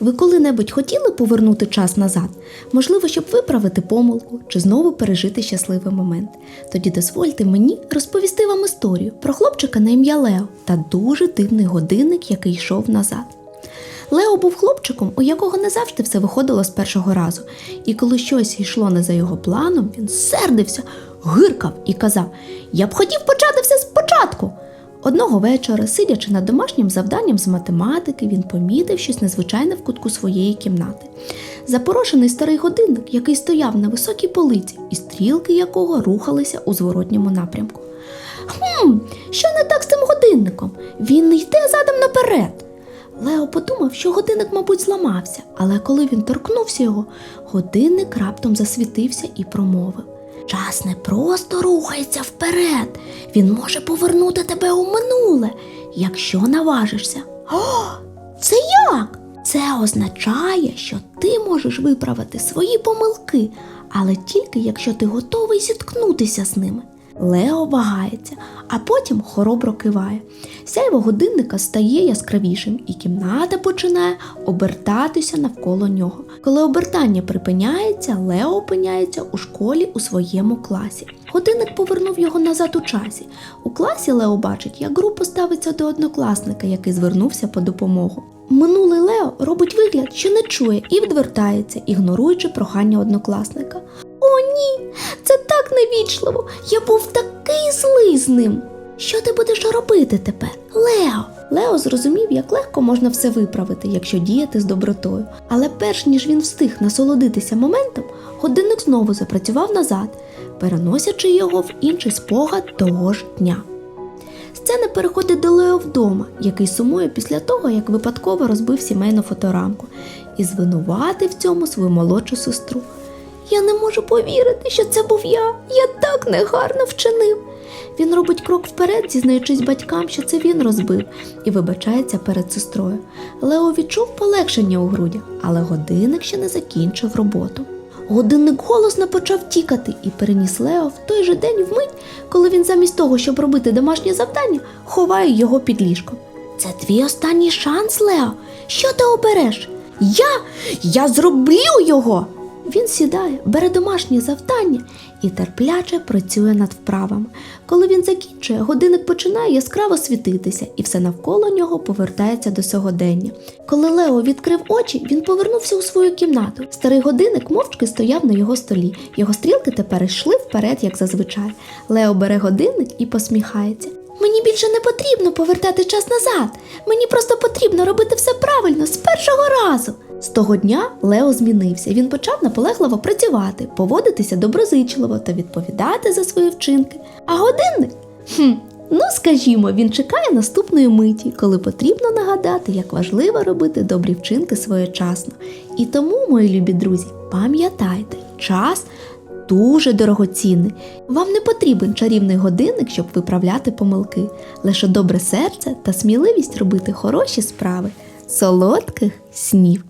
Ви коли-небудь хотіли повернути час назад? Можливо, щоб виправити помилку чи знову пережити щасливий момент. Тоді дозвольте мені розповісти вам історію про хлопчика на ім'я Лео та дуже дивний годинник, який йшов назад. Лео був хлопчиком, у якого не завжди все виходило з першого разу, і коли щось йшло не за його планом, він сердився, гиркав і казав: Я б хотів почати все спочатку. Одного вечора, сидячи над домашнім завданням з математики, він помітив щось незвичайне в кутку своєї кімнати. Запорошений старий годинник, який стояв на високій полиці, і стрілки якого рухалися у зворотньому напрямку. Хм, що не так з цим годинником? Він не йде задом наперед. Лео подумав, що годинник, мабуть, зламався, але коли він торкнувся його, годинник раптом засвітився і промовив: Час не просто рухається вперед, він може повернути тебе у минуле, якщо наважишся. О, це як? Це означає, що ти можеш виправити свої помилки, але тільки якщо ти готовий зіткнутися з ними. Лео вагається, а потім хоробро киває. Сяйво годинника стає яскравішим, і кімната починає обертатися навколо нього. Коли обертання припиняється, Лео опиняється у школі у своєму класі. Годинник повернув його назад у часі. У класі Лео бачить, як група ставиться до однокласника, який звернувся по допомогу. Минулий Лео робить вигляд, що не чує і відвертається, ігноруючи прохання однокласника. Це так невічливо. Я був такий злий з ним. Що ти будеш робити тепер? Лео. Лео зрозумів, як легко можна все виправити, якщо діяти з добротою. Але перш ніж він встиг насолодитися моментом, годинник знову запрацював назад, переносячи його в інший спогад того ж дня. Сцена переходить до Лео вдома, який сумує після того, як випадково розбив сімейну фоторамку, і звинуватив в цьому свою молодшу сестру. Я не можу повірити, що це був я. Я так негарно вчинив. Він робить крок вперед, зізнаючись батькам, що це він розбив, і вибачається перед сестрою. Лео відчув полегшення у грудях, але годинник ще не закінчив роботу. Годинник голосно почав тікати і переніс Лео в той же день вмить, коли він замість того, щоб робити домашнє завдання, ховає його під ліжком. Це твій останній шанс, Лео. Що ти обереш? Я? Я зроблю його. Він сідає, бере домашнє завдання і терпляче працює над вправами. Коли він закінчує, годинник починає яскраво світитися, і все навколо нього повертається до сьогодення. Коли Лео відкрив очі, він повернувся у свою кімнату. Старий годинник мовчки стояв на його столі. Його стрілки тепер йшли вперед, як зазвичай. Лео бере годинник і посміхається. Мені більше не потрібно повертати час назад. Мені просто потрібно робити все правильно з першого разу. З того дня Лео змінився. Він почав наполегливо працювати, поводитися доброзичливо та відповідати за свої вчинки. А годинник? Хм, ну скажімо, він чекає наступної миті, коли потрібно нагадати, як важливо робити добрі вчинки своєчасно. І тому, мої любі друзі, пам'ятайте, час дуже дорогоцінний. Вам не потрібен чарівний годинник, щоб виправляти помилки, лише добре серце та сміливість робити хороші справи. Солодких снів!